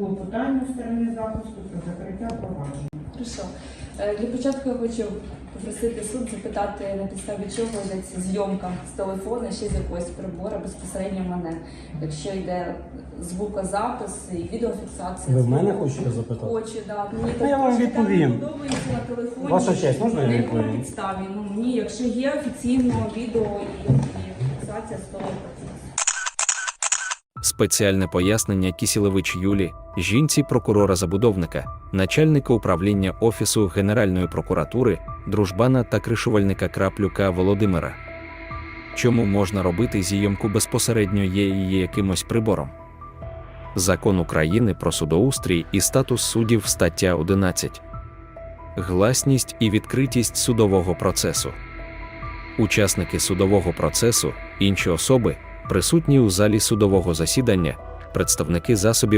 клопотання сторони захисту про закриття провадження. Хорошо. Е, Для початку я хочу попросити суд запитати, на підставі чого йдеться зйомка з телефона ще з якогось прибора безпосередньо мене. Якщо йде звукозапис і відеофіксація. Ви в мене хочете запитати? Хочу, да. Мені Ну, я вам трошки там відповім. не подобається на телефоні. Ваша честь, можна я На відповім? підставі? Ну, мені, якщо є офіційно відео і, і фіксація з того процесу. Спеціальне пояснення Кісілевич Юлі, жінці прокурора-забудовника, начальника управління Офісу Генеральної прокуратури, дружбана та кришувальника Краплюка Володимира. Чому можна робити зйомку безпосередньо є її якимось прибором? Закон України про судоустрій і статус суддів стаття 11. Гласність і відкритість судового процесу. Учасники судового процесу, інші особи, присутні у залі судового засідання, представники засобів